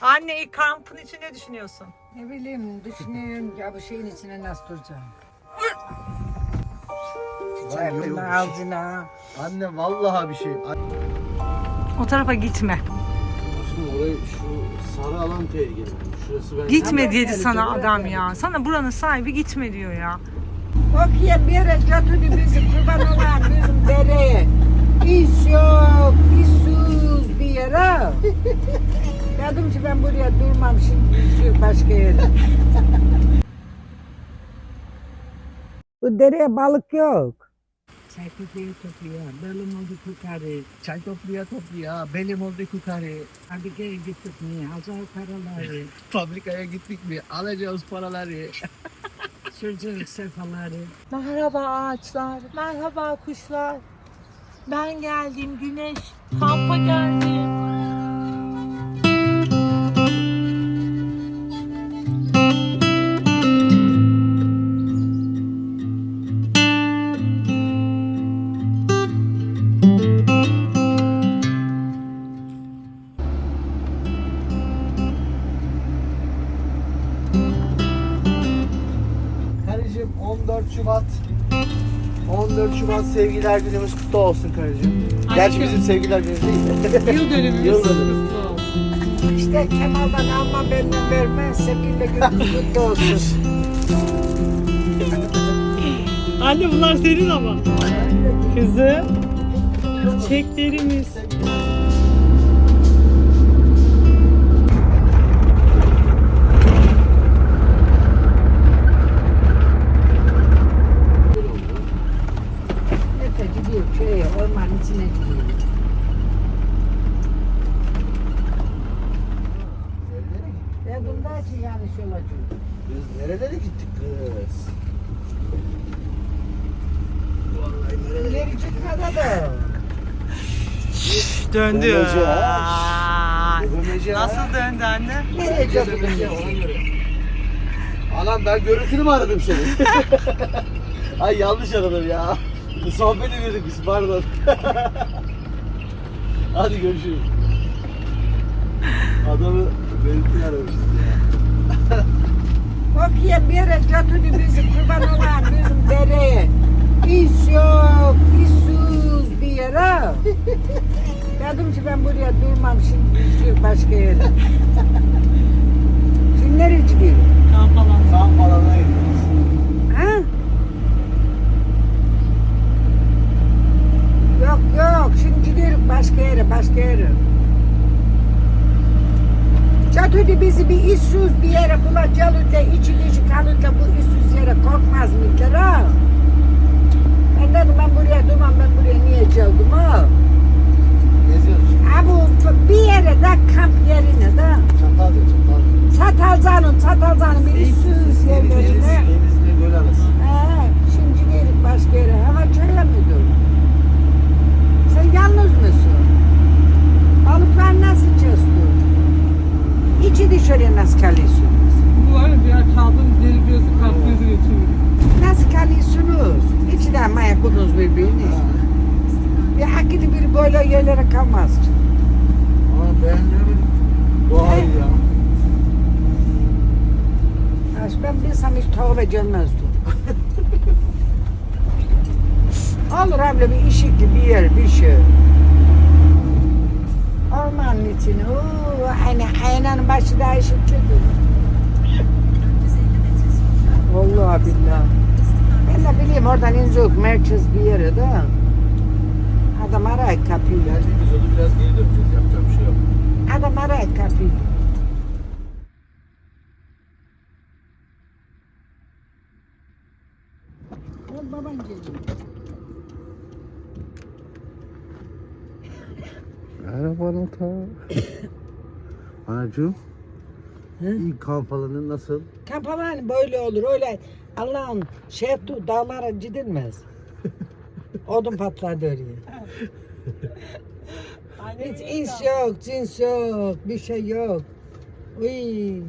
Anne ilk kampın için ne düşünüyorsun? Ne bileyim düşünüyorum ya bu şeyin içine nasıl duracağım. Lan yok Çarpın bir şey. ağzına. Anne vallahi bir şey. Anne, O tarafa gitme. Şimdi orayı şu sarı alan tehlikeli. Şurası ben... Gitme dedi tehlikeli, sana adam ya. Sana buranın sahibi gitme diyor ya. Okuyayım bir yere götürdü bizi kurban olan bizim dereye. İş yok, Dedim ki ben buraya durmam şimdi başka yere. Bu dereye balık yok. Çay topluyor topluyor, belim oldu kurtarı. Çay topluyor topluyor, belim oldu. Hadi gel gittik mi, alacağız paraları. Fabrikaya gittik mi? Alacağız paraları. Süreceğiz sefaları. Merhaba ağaçlar, merhaba kuşlar. Ben geldim güneş, kampa geldim. Karıcığım 14 Şubat 14 Şubat sevgiler günümüz kutlu olsun karıcığım. Gerçi bizim sevgiler günümüz değil. Yıl dönümümüz. Yıl dönümü. İşte Kemal'dan alma benden verme, seninle günümüz kutlu olsun. Anne bunlar senin ama. Kızım. Çiçeklerimiz. Nete gidiyor köye, ormanın içine gidiyor. Ya bunda için yanlış olacak. Biz nerelere gittik kız? Vallahi nerelere İleri çıkmadı da. Döndü. Dönmece ha. Aa. Nasıl döndü anne? Nereye gidiyor? Anam ben görüntülü mü aradım seni? Ay yanlış aradım ya. Sohbet ediyorduk biz pardon. Hadi görüşürüz. Adamı görüntülü aramışız ya. Okuyayım bir yere götürdü bizi kurban olan bizim dereye. İş yok, işsiz bir yere. Dedim ki ben buraya durmam şimdi şu başka yere. Şimdi nereye gidiyor? Kamp alanı. Tam alana gidiyoruz. Ha? Yok yok şimdi gidiyoruz başka yere başka yere. Çatıydı bizi bir işsiz bir yere bulacağız da içi dışı kalır da bu işsiz yere korkmaz mıydılar ha? Ben dedim ben buraya durmam ben buraya niye geldim ha? Geziyoruz. Ha bu bir yere de kamp yerine de Çatal diyor çatal. Çatalca'nın Çatalca'nın bir işsiz Deniz, deniz, yerlerine. denizle göl arası. He, şimdi gidelim başka yere. Hava çöyle müdür? Sen yalnız mısın? Balıklar nasıl çözdü? Dışarıya nasıl kalıyorsunuz? Bu var ya diğer kaldığım deri gözü kalp gözü geçiyor. Nasıl kalıyorsunuz? İçine mi yakınız birbirini? Bir akıllı biri böyle yerlere kalmaz. Ama ben diyorum doğayı ya. Ha, Ben bilsem hiç tavla gelmezdim. Olur öyle bir işikli bir yer, bir şey. Ormanın içine, ooo, hani aynanın başı da ışık çıkıyor. Vallahi billahi. Ben de oradan inecek merkez bir yere de. Adam arayıp kapıyı. Geldiğimiz yolu biraz geri döneceğiz. Yapacak bir şey yok. Adam arayıp kapıyı. Oğlum baban geliyor. Merhaba Nata. Anacığım. İlk kamp alanı nasıl? Kamp alanı böyle olur öyle Allah'ın şey ettiği dağlara gidilmez. Odun patlar oraya. Hiç iş yok, cins yok, bir şey yok. Uy,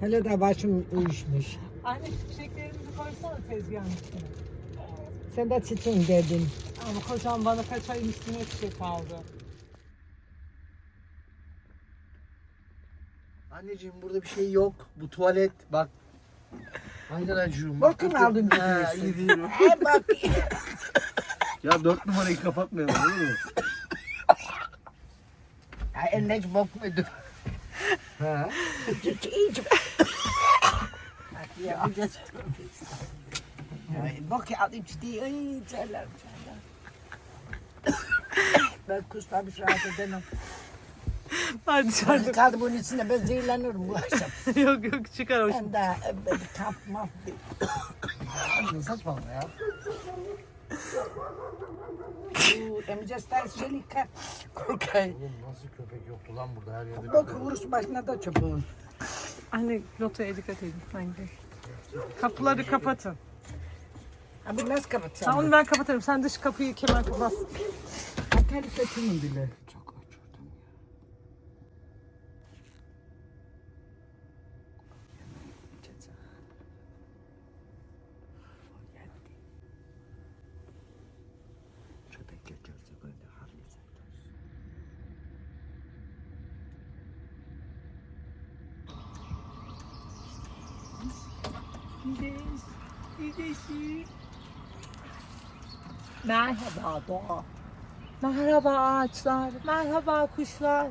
hele de başım uyuşmuş. Anne çiçeklerimizi koysana tezgahın üstüne. Sen de çiçeğin dedin. Ama kocam bana kaç ayın üstüne çiçek aldı. Anneciğim burada bir şey yok. Bu tuvalet bak. Aynen acıyorum. Bakın aldın Ha, gidiyorsun. iyi değil mi? He bak. Ya dört numarayı kapatmayalım değil mi? Ha, eline hiç bok muydu? Ha. Hiç iyice. Bak ya. de- Ay, Bok aldı içti. Ay çaylar çaylar. Ben kuslamış rahat edemem. Hadi Hadi kaldı bunun içinde ben zehirlenirim bu akşam. yok yok çıkar o. Ben de ben kap map Ne saçmalama ya. Bu emeceğiz ters çelik Korkay. Oğlum nasıl köpek yoktu lan burada her yerde Bok vurus başına da çöpün. Anne notaya dikkat edin. Hangi? Kapıları kapatın. Abi nasıl kapatacağım? Tamam onu ben kapatırım. Sen dış kapıyı kemer kapat. Atarı kötümün bile. Çok uçurdum ya. Ceza. O yetti. Köpek götürdü böyle hafif. Gideş. Gideşi. Merhaba doğa. Merhaba ağaçlar. Merhaba kuşlar.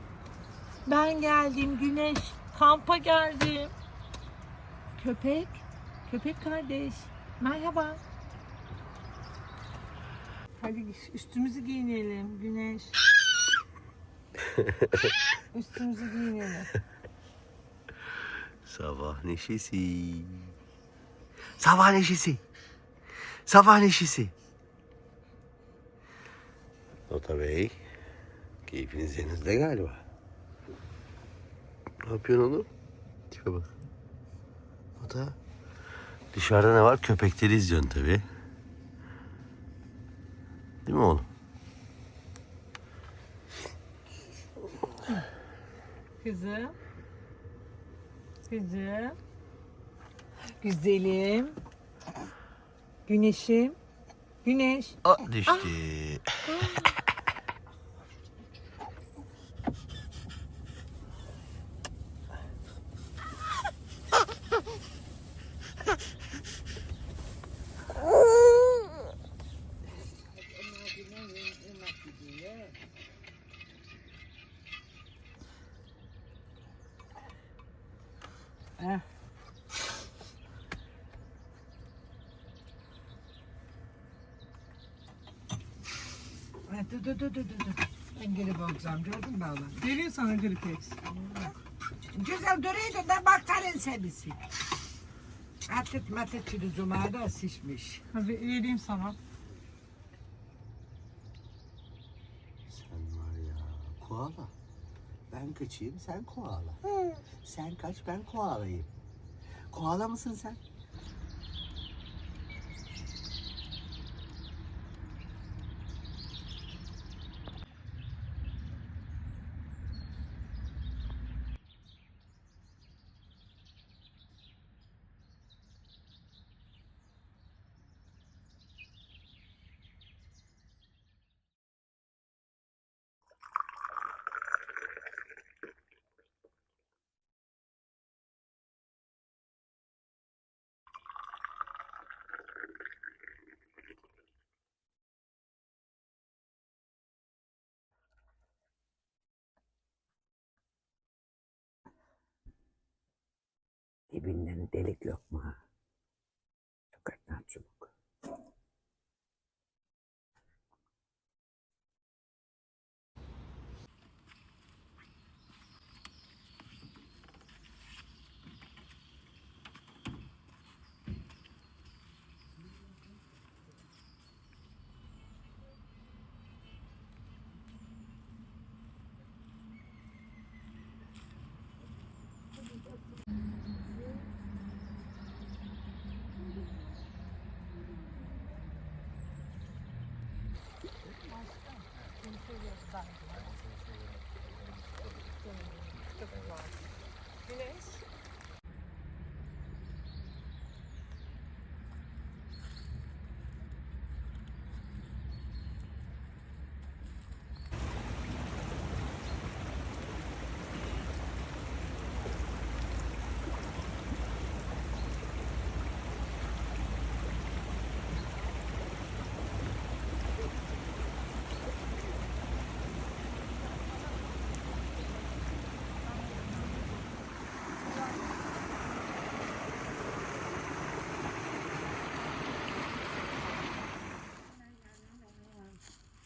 Ben geldim güneş. Kampa geldim. Köpek. Köpek kardeş. Merhaba. Hadi üstümüzü giyinelim güneş. üstümüzü giyinelim. Sabah neşesi. Sabah neşesi. Sabah neşesi. Nota Bey. Keyfiniz yerinizde galiba. Ne yapıyorsun oğlum? Tipe bak. Nota. Dışarıda ne var? Köpekleri izliyorsun tabii. Değil mi oğlum? Kızım. Kızım. Güzelim. Güneşim. Güneş. Aa, düştü. Ha, Dur dur dur dur dur. Ben geri bakacağım gördün mü oğlum? Geliyor sana Gripex. Güzel duruydu da baktarın sebisi. Atlet matlet çürü cumada şişmiş. Hadi vereyim sana. Sen var ya koala. Ben kaçayım sen koala. Sen kaç ben koalayım. Koala mısın sen? Dibinden delik yok Güneş.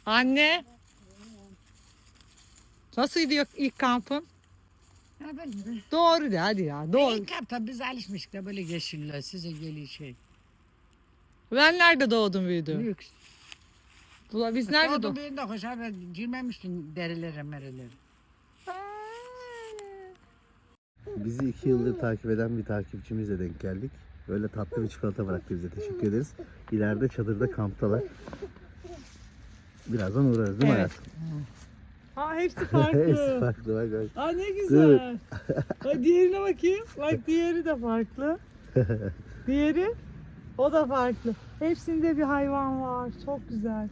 Anne. Nasıl gidiyor ilk kampın? Ha böyle. Doğru de hadi ya. Doğru. İlk hafta biz alışmıştık da böyle yeşiller size geliyor şey. Ben nerede doğdum büyüdüm? Lüks. Ula Biz nerede Doğdum doğduk? bir de hoş abi girmemiştin derilere merelere. Bizi iki yıldır takip eden bir takipçimizle denk geldik. Böyle tatlı bir çikolata bıraktı bize. Teşekkür ederiz. İleride çadırda kamptalar. Birazdan uğrarız değil mi Evet. hayatım? Ha hepsi Hepsi farklı. farklı bak bak. Aa ne güzel. Bak diğerine bakayım. Bak diğeri de farklı. Diğeri o da farklı. Hepsinde bir hayvan var. Çok güzel.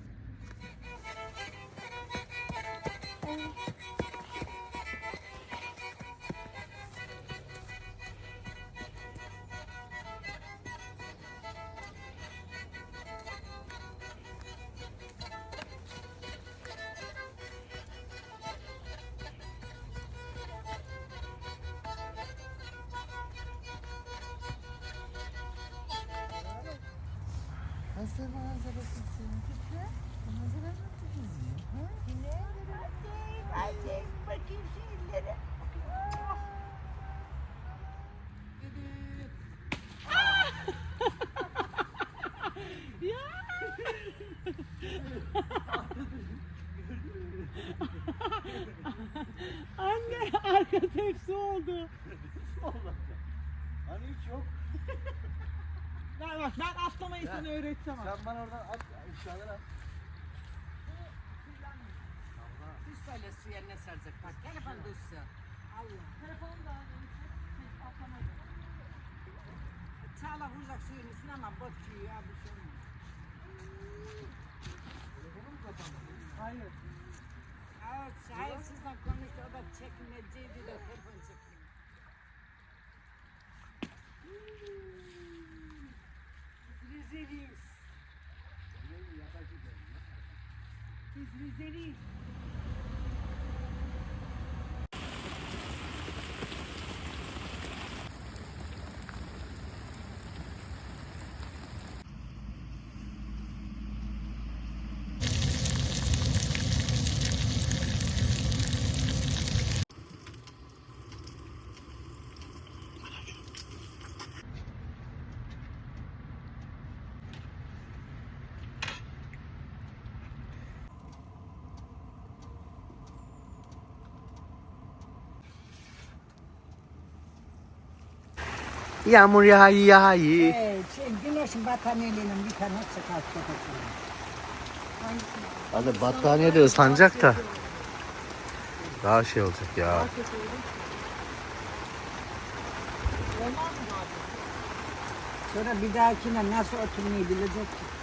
Anne arka tepsi oldu. Hani hiç yok. Ver bak ben atlamayı sana öğreteceğim. Sen bana oradan at aşağıdan at. Biz söyle suya ne saracak bak telefon düşsün. Allah. Telefonu da Çağla vuracak suyun üstüne ama batıyor ya bir şey olmaz. Hayır. Evet, hayır sizden konuştu o da çekmeceydi de telefon çekmiyor. Rizeliyiz. Biz Rizeliyiz. Yağmur yağıyor yağıyor. Evet, şey, güneşin battaniyeliğinin bir tane çıkarttı. Hadi battaniye de ıslanacak da. Daha şey olacak ya. Sonra bir dahakine nasıl oturmayı bilecek ki?